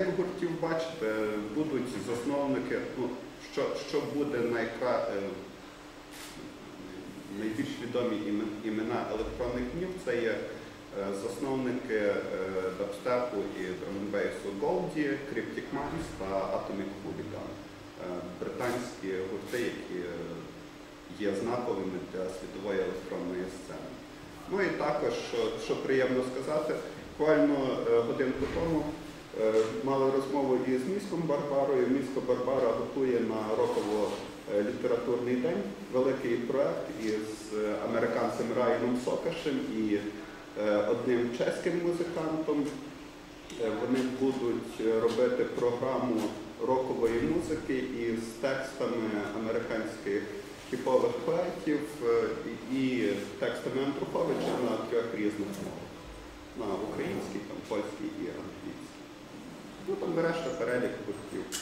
Як гуртів бачите, будуть засновники, ну, що, що буде найкра... е, найбільш відомі імена електронних днів, це є е, засновники е, дабстепу і дромбейсу Голді, Cryptic Minds та Atomic Hooligan. Британські гурти, які є знаковими для світової електронної сцени. Ну і також, що, що приємно сказати, буквально годинку тому Мали розмову із міськом Барбарою. Місько Барбара готує на роково е, літературний день великий проект із е, американцем Райаном Сокашем і е, одним чеським музикантом. Вони будуть робити програму рокової музики із текстами американських хіпових поетів і текстами Андруховича на трьох різних мовах. На українській, там, польській. Ну, там береш на перелік гуртів.